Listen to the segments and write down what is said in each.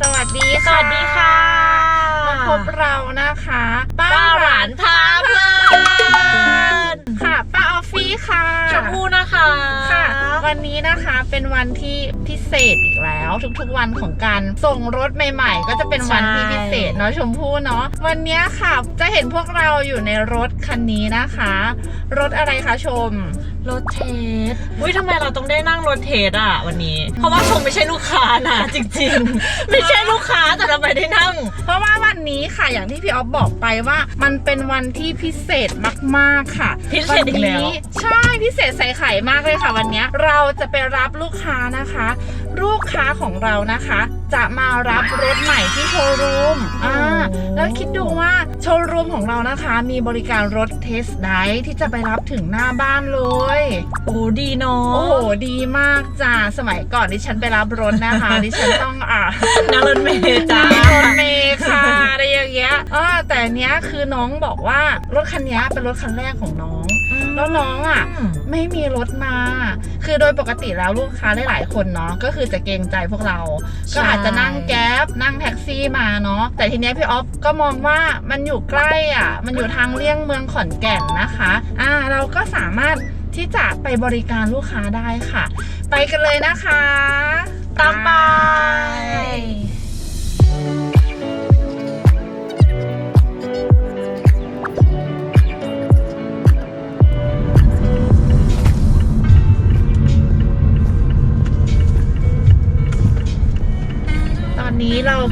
สวัสดีสค่ะวัสดีค่ะมาพบเรานะคะป้าป้าหลานพาเพลินค่ะป้าออฟฟี่ค่ะชมพู่นะคะค่ะ วันนี้นะคะเป็นวันที่พิเศษอีกแล้ว ทุกๆวันของการส่งรถใหม่ ๆ ก็จะเป็นวันที่พิเศษเนาะชมพู่เนาะวันนี้ค่ะจะเห็นพวกเราอยู่ในรถคันนี้นะคะ รถอะไรคะชมรถเทสอุ้ยทำไมเราต้องได้นั่งรถเทสอะวันนี้ เพราะว่าชมไม่ใช่ลูกค้านะจริงๆ ไม่ใช่ลูกค้าแต่ทำไมได้นั่ง เพราะว่าวันนี้ค่ะอย่างที่พี่ออฟบอกไปว่ามันเป็นวันที่พิเศษมากๆค่ะพิเศษอีกแล้วนนี้ใช่พิเศษใส่ไข่มากเลยค่ะ วันนี้เราจะไปรับลูกค้านะคะ ลูกค้าของเรานะคะ จะมารับรถใหม่ที่โชว์รูมอ่าแล้วคิดดูว่าโชว์รูมของเรานะคะ มีบริการรถเทสไดร์ที่จะไปรับถึงหน้าบ้านเลย โอ้ดีเนาะโอ้โหดีมากจ้าสมัยก่อนดิฉันไปรับรถนะคะดิฉันต้องอ่านั่งรถเมล์จ้าจ้ารถเมย์ค่ะอะไรอย่างเงี้ยอ่าแต่อันเนี้ยคือน้องบอกว่ารถคันเนี้ยเป็นรถคันแรกของน้อง แล้วน้องอะ ไม่มีรถมา คือโดยปกติแล้วลูกค้าหลายๆคนเนาะก็คือจะเกรงใจพวกเราใช่ก็อาจจะนั่งแก๊ปนั่งแท็กซี่มาเนาะแต่ทีเนี้ยพี่ออฟก็มองว่ามันอยู่ใกล้อะ มันอยู่ทางเลี่ยงเมืองขอนแก่นนะคะอ่าเราก็สามารถที่จะไปบริการลูกค้าได้ค่ะ ไปกันเลยนะคะ ตามไป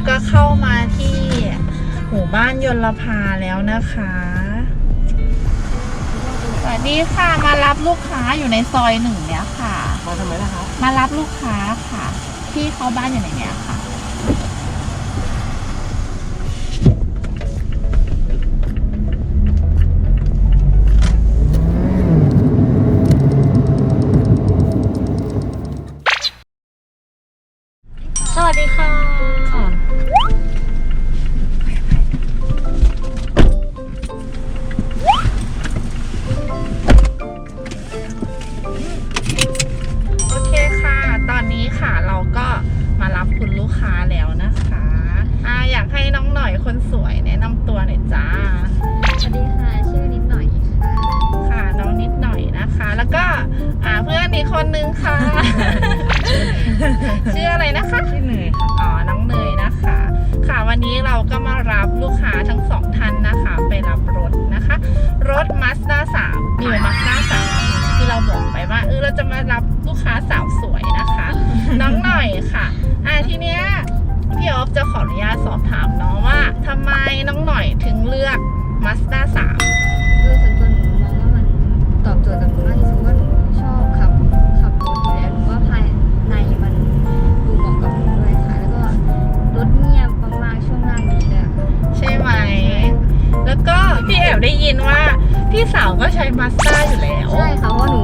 ก็เข้ามาที่หมู่บ้านยนลภาแล้วนะคะ สวัสดีค่ะมารับลูกค้าอยู่ในซอยหนึ่งเนี้ยค่ะ มาทำไมล่ะคะมารับลูกค้าค่ะ ที่เข้าบ้านอยู่ในเนี้ยค่ะ สวัสดีค่ะ แล้วนะคะอ่าอยากให้น้องหน่อยคนสวยแนะนำตัวหน่อยจ้า สวัสดีค่ะ ชื่อนิดหน่อยค่ะ ค่ะน้องนิดหน่อยนะคะ แล้วก็อ่าเพื่อนอีกคนนึงค่ะ ชื่ออะไรนะคะ ชื่อเนยค่ะอ๋อ น้องเนยนะคะ ค่ะวันนี้เราก็มารับลูกค้าทั้งสองท่านนะคะ ไปรับรถนะคะ รถ Mazda 3 New Mazda 3ที่เราบอกไปว่าเออเราจะมารับลูกค้าสาวสวยนะคะ น้องหน่อยค่ะ อ่าทีเนี้ย พี่ออฟจะขออนุญาตสอบถามน้องว่าทำไมน้องหน่อยถึงเลือก Mazda 3โดยส่วนตัวหนูมองว่ามันตอบโจทย์กับหนูมากที่สุดว่าหนูชอบขับขับรถอยู่แล้วหนูว่าภายในมันดูเหมาะกับหนูด้วยค่ะแล้วก็รถเงียบมากๆช่วงล่างดีด้วยค่ะใช่ไหม แล้วก็พี่แอบได้ยินว่า พี่สาวก็ใช้ Mazda อยู่แล้ว ใช่ค่ะเพราะว่าหนู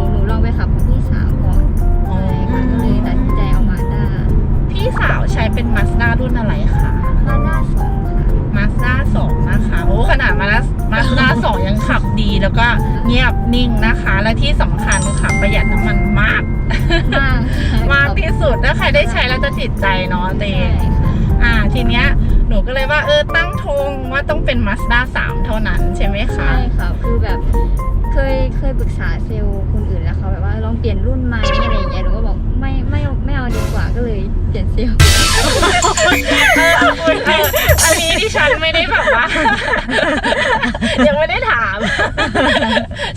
าวใช้เป็น Mazda รุ่นอะไรคะมาด้าสองค่ะ Mazda 2นะคะ โอ้ขนาดมาแล้ว Mazda 2ยังขับดีแล้วก็เงียบนิ่งนะคะ และที่สำคัญคือขับประหยัดน้ำมันมาก มากมากที่สุดถ้าใครได้ใช้แล้วจะติดใจเนาะเตใช่งค่ะอ่าทีเนี้ยหนูก็เลยว่าเออตั้งธงว่าต้องเป็น Mazda 3เท่านั้นใช่ไหมคะ ใช่ค่ะ คือแบบเคยเคยปรึกษาเซลล์คนอื่นแล้วเขาแบบว่าลองเปลี่ยนรุ่นไหมอะไรอย่างเงี้ยหนูก็บอก ไม่ไม่ไม่เอาดีกว่าก็เลยเปลี่ยนเซลล์อันนี้ที่ฉันไม่ได้แบบว่า ยังไม่ได้ถาม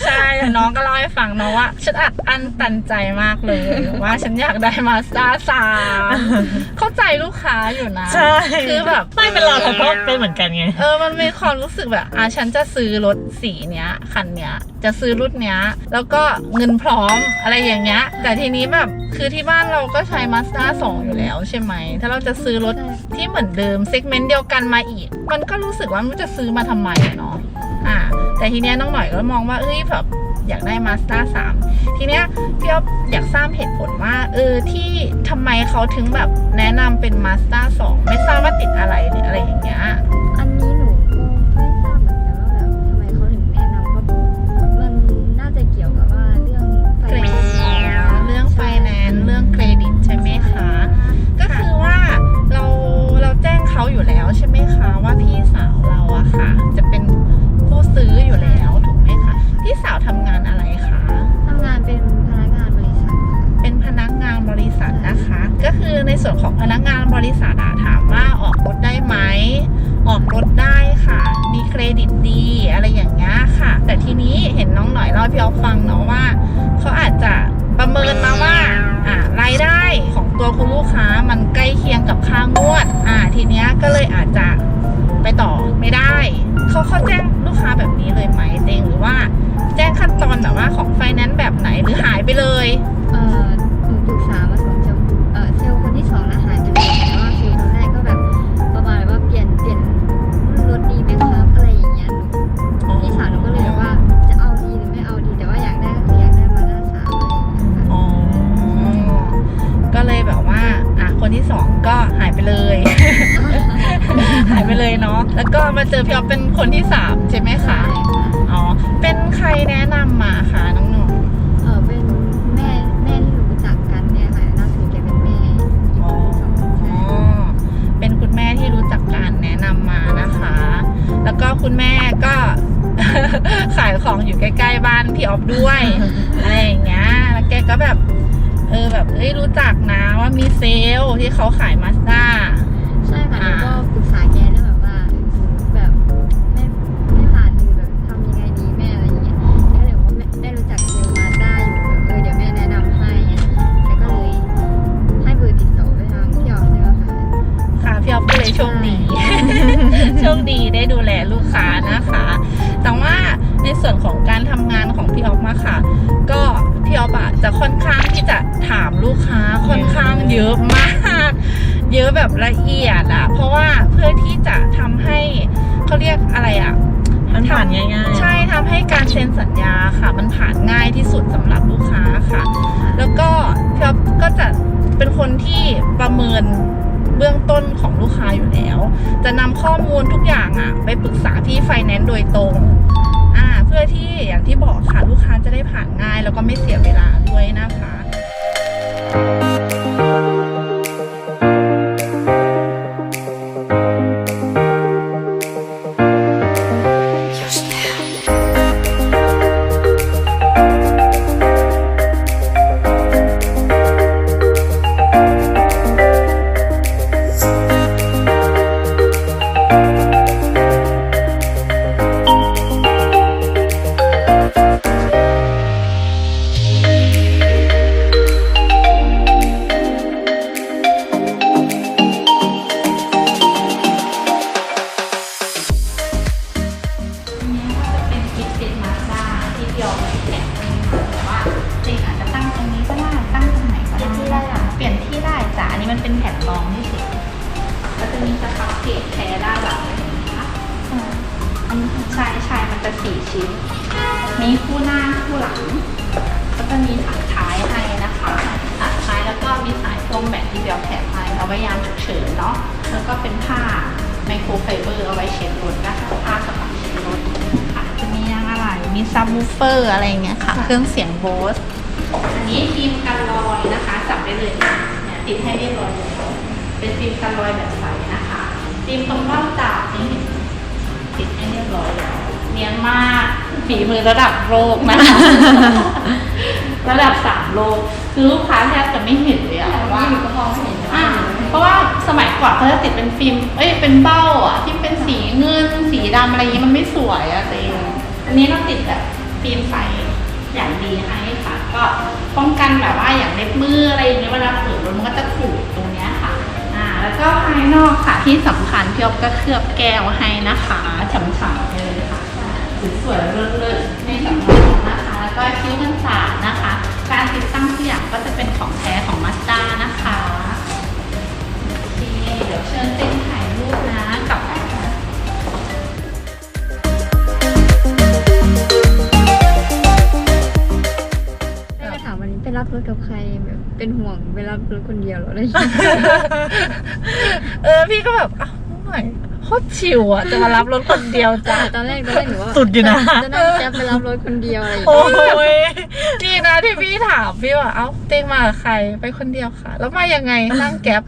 ใช่แต่น้องก็เล่าให้ฟังเนาะว่าฉันอัดอั้นตันใจมากเลย ว่าฉันอยากได้มาสด้าสามเข้าใจลูกค้าอยู่นะใช่คือแบบไม่เป็นเราเราก็เป็นเหมือนกันไงเออมันมีความรู้สึกแบบอะฉันจะซื้อรถสีเนี้ยคันเนี้ยจะซื้อรุ่นเนี้ย แล้วก็เงินพร้อมอะไรอย่างเงี้ย แต่ทีนี้แบบคือที่บ้านเราก็ใช้ Mazda 2อยู่แล้วใช่ไหมถ้าเราจะซื้อรถที่เหมือนเดิมเซกเมนต์เดียวกันมาอีก มันก็รู้สึกว่ามันจะซื้อมาทำไมอะเนาะอ่าแต่ทีเนี้ยน้องหน่อยก็มองว่าเอ้ยแบบ อยากได้ Mazda 3 ทีเนี้ยพี่อ๊อฟอยากทราบเหตุผลว่าเออที่ทำไมเขาถึงแบบแนะนำเป็น Mazda 2 ไม่ทราบว่าติดอะไรหรืออะไรอย่างเงี้ย ก็เลยอาจจะไปต่อไม่ได้ เขาเขาแจ้งลูกค้าแบบนี้เลยไหมเตงหรือว่าแจ้งขั้นตอนแบบว่าของไฟแนนซ์แบบไหนหรือหายไปเลยเอ่อหนูปรึกษามาสองเซลล์เอ่อเซลล์คนที่สองนะหายไปเลยแต่ว่าเซลล์คนแรกก็แบบประมาณว่าเปลี่ยนเปลี่ยนรถดีไหมครับอะไรอย่างเงี้ยหนูพี่สาวหนูก็เลยแบบว่าจะเอาดีหรือไม่เอาดีแต่ว่าอยากได้ก็คืออยากได้มาด้าสามอะไรอย่างเงี้ยค่ะอ๋อก็เลยแบบว่าอะคนที่สองก็หายไปเลย แล้วก็มาเจอพี่ออฟเป็นคนที่สามใช่ไหมคะอ๋อเป็นใครแนะนำมาคะน้องหนุ่มเออเป็นแม่แม่ที่หนูรู้จักกันเนี่ยค่ะน่าถือแกเป็นแม่อีกคนที่สองอ๋ใช่อเป็นคุณแม่ที่รู้จักกันแนะนำมานะคะ แล้วก็คุณแม่ก็ ขายของอยู่ใกล้ ๆ บ้านพี่ออฟด้วย อะไรอย่างเงี้ย แล้วแกก็แบบ เออแบบเอ้ยรู้จักนะว่ามีเซลล์ที่เขาขายมาสด้าานของพี่ออฟมาค่ะ ก็พี่ออฟอะจะค่อนข้างที่จะถามลูกค้าค่อนข้างเยอะมาก เยอะแบบละเอียดอะเพราะว่าเพื่อที่จะทำให้เขาเรียกอะไรอะมันผ่านง่ายๆ ใช่ทำให้การเซ็นสัญญาค่ะ มันผ่านง่ายที่สุดสำหรับลูกค้าค่ะ แล้วก็พี่อ๊อฟก็จะเป็นคนที่ประเมิน เบื้องต้นของลูกค้าอยู่แล้ว จะนำข้อมูลทุกอย่างอะไปปรึกษาพี่ไฟแนนซ์โดยตรงอ่าเพื่อที่อย่างที่บอกค่ะลูกค้าจะได้ผ่านง่าย แล้วก็ไม่เสียเวลาด้วยนะคะ ว่าจริงอาจจะตั้งตรงนี้ก็ได้ตั้งตรงไหนก็ได้ที่ได้ค่ะเปลี่ยนที่ได้จ้ะอันนี้มันเป็นแผ่นรองที่สุดก็จะมีสครับเพจแท้ด้านหลังเห็นไหมคะอันนี้ช่ใช่มันจะสี่ชิ้น มีคู่หน้าคู่หลัง ก็จะมีถังท้ายให้นะคะถังท้ายแล้วก็มีสายพ่วงแบตที่เบลแถมให้เอาไว้ยามฉุกเฉินเนาะแล้วก็เป็นผ้าไมโครไฟเบอร์เอาไว้เช็ดรถ ซับวูฟเฟอร์อะไรอย่างเงี้ยค่ะ เครื่องเสียงโบสอันนี้ฟิล์มกันรอยนะคะจับได้เลยนะเนี่ยติดให้เรียบร้อยแล้วเป็นฟิล์มกันรอยแบบใสนะคะฟิล์มตรงร่องจับนี่ติดให้เรียบร้อยแล้วเนียนมากฝีมือระดับโลกนะคะระดับสามโลกคือลูกค้าแทบจะไม่เห็นเลยอะว่านี่ก็พอเห็นอ่าเพราะว่าสมัยก่อนเขาจะติดเป็นฟิล์มเอ้ยเป็นเบ้าอะที่เป็นสีเงินสีดำอะไรอย่างงี้มันไม่สวยอะเตง อันนี้เราติดแบบฟิล์มใสอย่างดีให้ค่ะ ก็ป้องกันแบบว่าอย่างเล็บมืออะไรอย่างเงี้ยเวลาเปิดรถมันก็จะขูดตรงเนี้ยค่ะอ่าแล้วก็ภายนอกค่ะที่สำคัญพี่อ๊อฟก็เคลือบแก้วให้นะคะฉ่ำๆเลยค่ะสวยๆเลิศๆในสำนักนะคะ แล้วก็คิ้วกันศาสตร์นะคะ การติดตั้งทุกอย่างก็จะเป็นของ รับรถกับใครแบบเป็นห่วงไปรับรถคนเดียวเหรออะไรอย่างเงี้ยเออพี่ก็แบบอ้าวหน่อยโคตรชิวอะจะมารับรถคนเดียวจ้ะ ตอนแรกตอนแรกหนูว่าสุดอยู่นะ จะนั่งแก๊ปไปรับรถคนเดียวอะไรอย่างโอ้เงี้ยยดีนะที่พี่ถามพี่ว่าเอ้าเต้งมากับใครไปคนเดียวค่ะ แล้วมายังไงนั่งแก๊ป